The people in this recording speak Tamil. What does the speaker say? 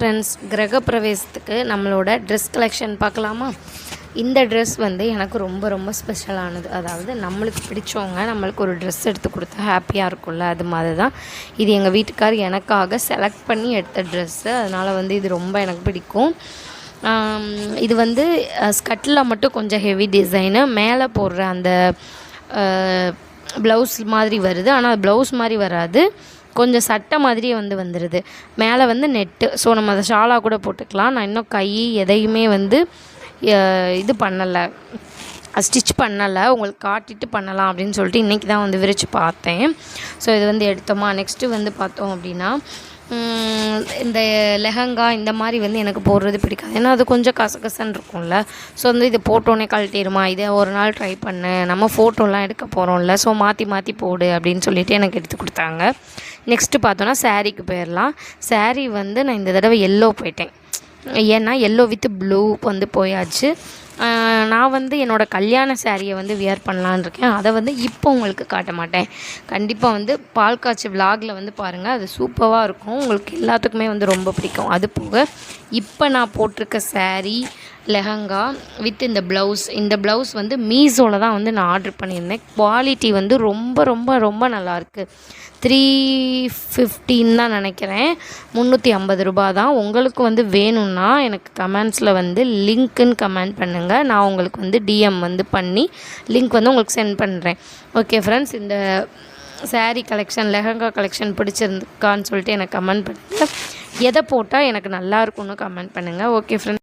ஃப்ரெண்ட்ஸ் கிரகப்பிரவேசத்துக்கு நம்மளோட ட்ரெஸ் கலெக்ஷன் பார்க்கலாமா? இந்த ட்ரெஸ் வந்து எனக்கு ரொம்ப ரொம்ப ஸ்பெஷலானது அதாவது நம்மளுக்கு பிடிச்சவங்க நம்மளுக்கு ஒரு ட்ரெஸ் எடுத்து கொடுத்தா ஹாப்பியாக இருக்கும்ல அது மாதிரி தான் இது எங்கள் வீட்டுக்கார் எனக்காக செலக்ட் பண்ணி எடுத்த ட்ரெஸ்ஸு அதனால் வந்து இது ரொம்ப எனக்கு பிடிக்கும். இது வந்து ஸ்கட்டில் மட்டும் கொஞ்சம் ஹெவி டிசைனு மேலே போடுற அந்த ப்ளவுஸ் மாதிரி வருது. ஆனால் ப்ளவுஸ் மாதிரி வராது. கொஞ்சம் சட்டை மாதிரியே வந்து வந்துடுது மேலே வந்து நெட்டு. ஸோ நம்ம அதை ஷாலாக கூட போட்டுக்கலாம். நான் இன்னும் கை எதையுமே வந்து இது பண்ணலை. ஸ்டிச் பண்ணலை. உங்களுக்கு காட்டிட்டு பண்ணலாம் அப்படின்னு சொல்லிட்டு இன்றைக்கி தான் வந்து விரித்து பார்த்தேன். ஸோ இது வந்து எடுத்தோமா? நெக்ஸ்ட்டு வந்து பார்த்தோம் அப்படின்னா இந்த லெஹங்கா இந்த மாதிரி வந்து எனக்கு போடுறது பிடிக்காது. ஏன்னா அது கொஞ்சம் கசகசன்னு இருக்கும்ல. ஸோ வந்து இது போட்டோன்னே கழட்டிடுமா இதை ஒரு நாள் ட்ரை பண்ணு. நம்ம ஃபோட்டோலாம் எடுக்க போகிறோம்ல ஸோ மாற்றி மாற்றி போடு அப்படின்னு சொல்லிட்டு எனக்கு எடுத்து கொடுத்தாங்க. நெக்ஸ்ட்டு பார்த்தோன்னா சாரீக்கு போயிடலாம் saree வந்து நான் இந்த தடவை எல்லோ போயிட்டேன். ஏன்னா எல்லோ வித் ப்ளூ வந்து போயாச்சு. நான் வந்து என்னோடய கல்யாண சாரியை வந்து வியர் பண்ணலான்னு இருக்கேன். அதை வந்து இப்போ உங்களுக்கு காட்ட மாட்டேன். கண்டிப்பாக வந்து பால் காய்ச்சி விலாகில் வந்து பாருங்கள் அது சூப்பராக இருக்கும். உங்களுக்கு எல்லாத்துக்குமே வந்து ரொம்ப பிடிக்கும். அது போக இப்போ நான் போட்டிருக்க சாரீ லெஹங்கா வித் இந்த ப்ளவுஸ். இந்த ப்ளவுஸ் வந்து மீஷோவில் தான் வந்து நான் ஆர்டர் பண்ணியிருந்தேன். குவாலிட்டி வந்து ரொம்ப ரொம்ப ரொம்ப நல்லாயிருக்கு. த்ரீ ஃபிஃப்டின்னு தான் நினைக்கிறேன். முந்நூற்றி ஐம்பது ரூபா தான். உங்களுக்கு வந்து வேணும்னா எனக்கு கமெண்ட்ஸில் வந்து லிங்க்குன்னு கமெண்ட் பண்ணுங்கள் நான் உங்களுக்கு வந்து டிஎம் வந்து பண்ணி லிங்க் வந்து உங்களுக்கு சென்ட் பண்ணுறேன் ஓகே ஃப்ரெண்ட்ஸ் இந்த சாரீ கலெக்ஷன் லெஹங்கா கலெக்ஷன் பிடிச்சிருந்துக்கான்னு சொல்லிட்டு எனக்கு கமெண்ட் பண்ணுங்கள் எதை போட்டால் எனக்கு நல்லா இருக்கும்னு கமெண்ட் பண்ணுங்கள் ஓகே ஃப்ரெண்ட்ஸ்